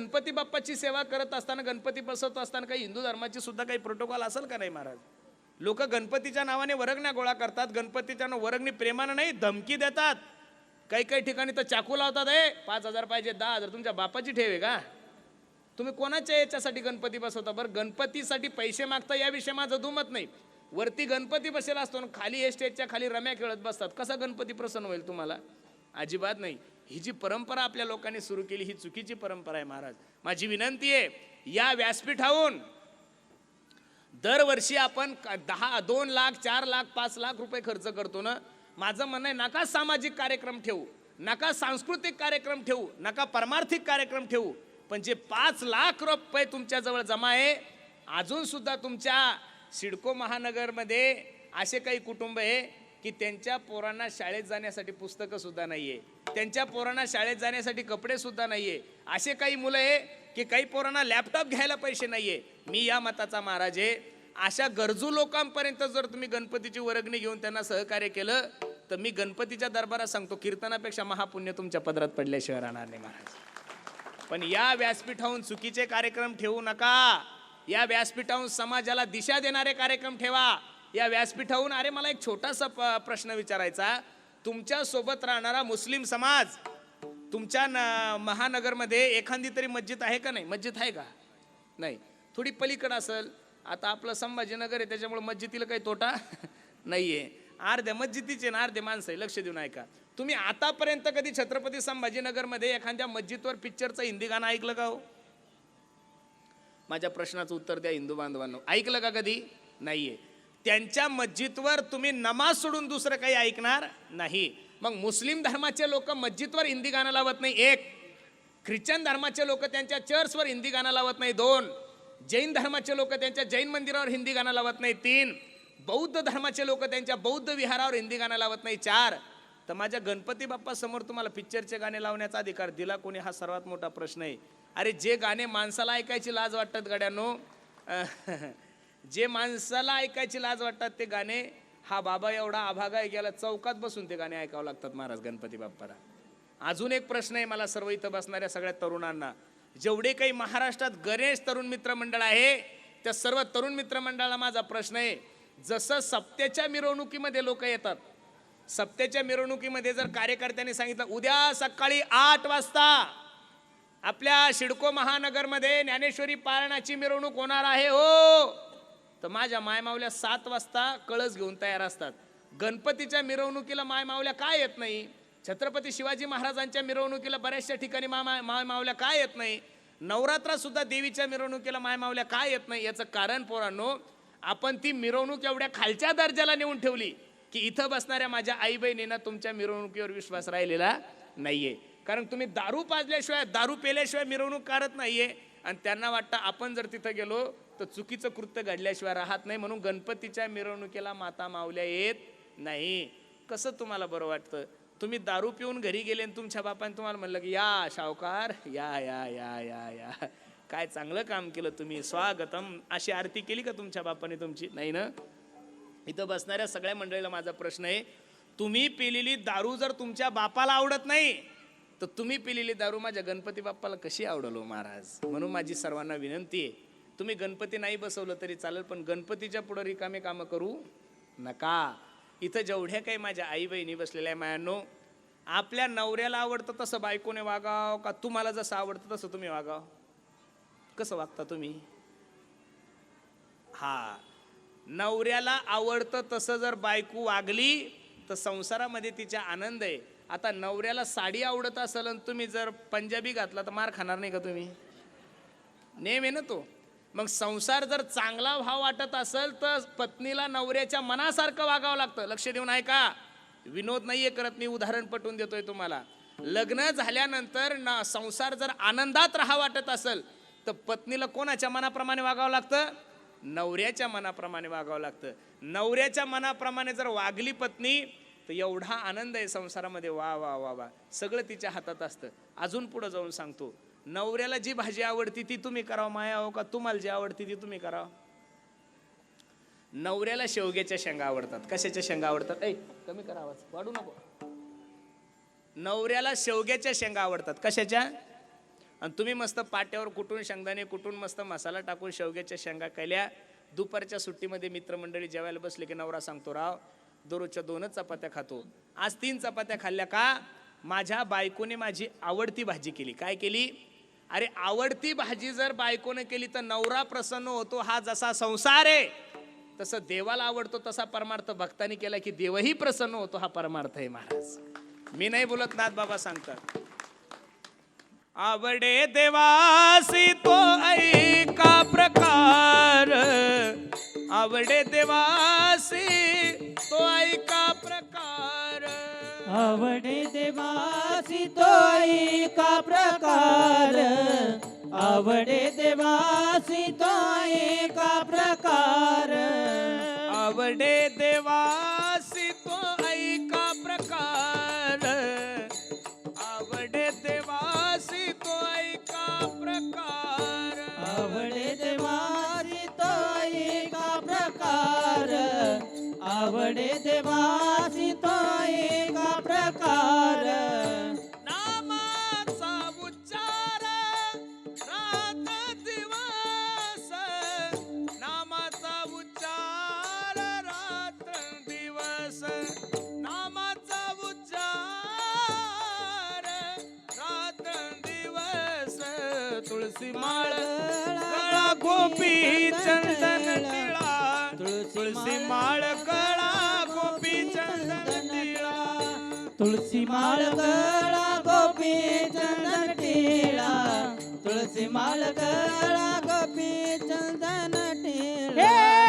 गणपती बाप्पाची सेवा करत असताना गणपती बसवत असताना काही हिंदू धर्माची सुद्धा काही प्रोटोकॉल असेल का नाही महाराज? लोक गणपतीच्या नावाने वरगण्या गोळा करतात गणपतीच्या वरगणी प्रेमानं नाही धमकी देतात. काही काही ठिकाणी तर चाकू लावतात ए पाच हजार पाहिजे दहा हजार तुमच्या बापाची ठेव आहे का? तुम्ही कोणाच्या याच्यासाठी गणपती बसवता बरं? गणपतीसाठी पैसे मागता याविषयी माझं दुमत नाही. वरती गणपती बसेला असतो ना खाली स्टेजच्या खाली रम्या खेळत बसतात. कसा गणपती प्रसन्न होईल तुम्हाला? अजिबात नाही. ही जी परंपरा आपल्या लोकांनी सुरू केली ही चुकीची परंपरा आहे महाराज. माझी विनंती आहे या व्यासपीठाहून दरवर्षी आपण का- दहा दोन लाख चार लाख पाच लाख रुपये खर्च करतो ना माझं म्हणणं आहे नका सामाजिक कार्यक्रम ठेवू नका सांस्कृतिक कार्यक्रम ठेवू नका परमार्थिक कार्यक्रम ठेवू पण जे पाच लाख रुपये तुमच्याजवळ जमा आहे अजूनसुद्धा तुमच्या सिडको महानगरमध्ये असे काही कुटुंब आहे की त्यांच्या पोरांना शाळेत जाण्यासाठी पुस्तकं सुद्धा नाहीये. त्यांच्या पोरांना शाळेत जाण्यासाठी कपडे सुद्धा नाहीये. असे काही मुलं आहे की काही पोरांना लॅपटॉप घ्यायला पैसे नाहीये. मी या मताचा महाराज आहे. अशा गरजू लोकांपर्यंत जर तुम्ही गणपतीची वर्गणी घेऊन त्यांना सहकार्य केलं तर मी गणपतीच्या दरबारात सांगतो कीर्तनापेक्षा महापुण्य तुमच्या पदरात पडल्याशिवाय राहणार नाही महाराज. पण या व्यासपीठाहून चुकीचे कार्यक्रम ठेवू नका. या व्यासपीठाहून समाजाला दिशा देणारे कार्यक्रम ठेवा. या व्यासपीठाहून अरे मला एक छोटासा प- प्रश्न विचारायचा. तुमच्यासोबत राहणारा मुस्लिम समाज तुमच्या न महानगरमध्ये एखादी तरी मस्जिद आहे का नाही? मस्जिद आहे का? नाही. थोडी पलीकडं असेल. आता आपलं संभाजीनगर आहे त्याच्यामुळे मस्जिदीला काही तोटा नाही आहे अर्ध्या मस्जिदीचे ना अर्धे माणसं आहे लक्ष देऊन ऐका. तुम्ही आतापर्यंत कधी छत्रपती संभाजीनगरमध्ये एखाद्या मस्जिदवर पिक्चरचं हिंदी गाणं ऐकलं का हो? माझ्या प्रश्नाचं उत्तर द्या हिंदू बांधवांनो. ऐकलं का कधी? नाही आहे त्यांच्या मस्जिदवर तुम्ही नमाज सोडून दुसरं काही ऐकणार नाही. मग मुस्लिम धर्माचे लोक मस्जिदवर हिंदी गाणं लावत नाही एक. ख्रिश्चन धर्माचे लोक त्यांच्या चर्चवर हिंदी गाणं लावत नाही दोन. जैन धर्माचे लोक त्यांच्या जैन मंदिरावर हिंदी गाणं लावत नाही तीन. बौद्ध धर्माचे लोक त्यांच्या बौद्ध विहारावर हिंदी गाणं लावत नाही चार. तर माझ्या गणपती बाप्पा समोर तुम्हाला पिक्चरचे गाणे लावण्याचा अधिकार दिला कोणी हा सर्वात मोठा प्रश्न आहे. अरे जे गाणे माणसाला ऐकायची लाज वाटतात गड्यांनो. जे माणसाला ऐकायची लाज वाटतात ते गाणे हा बाबा एवढा आभागा आहे गेला चौकात बसून ते गाणे ऐकावं लागतात महाराज गणपती बाप्पाला. अजून एक प्रश्न आहे मला सर्व इथं बसणाऱ्या सगळ्या तरुणांना. जेवढे काही महाराष्ट्रात गणेश तरुण मित्र मंडळ आहे त्या सर्व तरुण मित्र मंडळाला माझा प्रश्न आहे जसं सप्त्याच्या मिरवणुकीमध्ये लोक येतात सप्त्याच्या मिरवणुकीमध्ये जर कार्यकर्त्यांनी सांगितलं उद्या सकाळी आठ वाजता आपल्या शिडको महानगरमध्ये ज्ञानेश्वरी पारणाची मिरवणूक होणार आहे हो. तर माझ्या मायमावल्या सात वाजता कळस घेऊन तयार असतात. गणपतीच्या मिरवणुकीला मायमावल्या काय येत नाही? छत्रपती शिवाजी महाराजांच्या मिरवणुकीला बऱ्याचशा ठिकाणी मामा मायमावल्या काय येत नाही? नवरात्रात सुद्धा देवीच्या मिरवणुकीला मायमावल्या काय येत नाही? याचं कारण पोरांनो आपण ती मिरवणूक एवढ्या खालच्या दर्जाला नेऊन ठेवली की इथं बसणाऱ्या माझ्या आई बहिणींना तुमच्या मिरवणुकीवर विश्वास राहिलेला नाहीये. कारण तुम्ही दारू पाजल्याशिवाय दारू पेल्याशिवाय मिरवणूक काढत नाहीये. आणि त्यांना वाटतं आपण जर तिथं गेलो तर चुकीचं कृत्य घडल्याशिवाय राहत नाही म्हणून गणपतीच्या मिरवणुकीला माता मावल्या येत नाही. कसं तुम्हाला बरं वाटतं? तुम्ही दारू पिऊन घरी गेले आणि तुमच्या बापाने तुम्हाला म्हणलं की या शावकार या या या या या. काय चांगलं काम केलं तुम्ही? स्वागतम. अशी आरती केली का तुमच्या बापाने तुमची? नाही ना? इथं बसणाऱ्या सगळ्या मंडळीला माझा प्रश्न आहे. तुम्ही पिलेली दारू जर तुमच्या बापाला आवडत नाही तर तुम्ही पिलेली दारू माझ्या गणपती बाप्पाला कशी आवडलो महाराज? म्हणून माझी सर्वांना विनंती आहे. तुम्ही गणपती नाही बसवलं तरी चालेल पण गणपतीच्या पुढं रिकामे कामं करू नका. इथं जेवढ्या काही माझ्या आई बहिणी बसलेल्या आहे मायांनो आपल्या नवऱ्याला आवडतं तसं बायकोने वागाव का तुम्हाला जसं आवडतं तसं तुम्ही वागाव? कसं वागता तुम्ही? हा. नवऱ्याला आवडतं तसं जर बायको वागली तर संसारामध्ये तिचा आनंद आहे. आता नवऱ्याला साडी आवडत असेल आणि तुम्ही जर पंजाबी घातला तर मार खाणार नाही का तुम्ही? नेम आहे ना तो. मग संसार जर चांगला भाव वाटत असेल तर पत्नीला नवऱ्याच्या मनासारखं वागावं लागतं. लक्ष देऊन आहे का विनोद नाहीये करत मी उदाहरण पटवून देतोय तुम्हाला. लग्न झाल्यानंतर ना संसार जर आनंदात राहा वाटत असेल तर पत्नीला कोणाच्या मनाप्रमाणे वागावं लागतं? नवऱ्याच्या मनाप्रमाणे वागावं लागतं. नवऱ्याच्या मनाप्रमाणे जर वागली पत्नी तर एवढा आनंद आहे संसारामध्ये. वा वा वा वा. सगळं तिच्या हातात असतं. अजून पुढं जाऊन सांगतो. नवऱ्याला जी भाजी आवडती ती तुम्ही करावं माया हो का तुम्हाला जी आवडती ती तुम्ही करावं. नवऱ्याला शेवग्याच्या शेंगा आवडतात. कशाच्या शेंगा आवडतात? ऐ कमी करा आवाज वाढू नको. नवऱ्याला शेवग्याच्या शेंगा आवडतात. कशाच्या? आणि तुम्ही मस्त पाट्यावर कुटून शेंगदाणे कुटून मस्त मसाला टाकून शेवग्याच्या शेंगा केल्या दुपारच्या सुट्टीमध्ये मित्रमंडळी जेवायला बसले की नवरा सांगतो राव दररोजच्या दोनच चपात्या खातो. आज तीन चपात्या खाल्ल्या का? माझ्या बायकोने माझी आवडती भाजी केली. काय केली? अरे आवडती भाजी जर बायकोने केली तर नवरा प्रसन्न होतो हा जसा संसार आहे तसं देवाला आवडतो तसा परमार्थ भक्तांनी केला की देवही प्रसन्न होतो हा परमार्थ आहे महाराज. मी नाही बोलत नाथ बाबा सांगतात. आवडे देवासी तो ऐका प्रकार. आवडे देवासी तो ऐका प्रकार. आवडे देवासी तो एका प्रकार? आवडे देवासी तो एका प्रकार? आवडे देवासी तो ऐका प्रकार? आवडे देवासी तो ऐका प्रकार? आवडे देवासी तो एका प्रकार? आवडे देवासी तो गळा गोपी चंदन टिळा तुळसी माळ गळा गोपी चंदन टिळा तुळसी माळ गळा गोपी चंदन टिळा तुळसी माळ गळा गोपी चंदन टिळा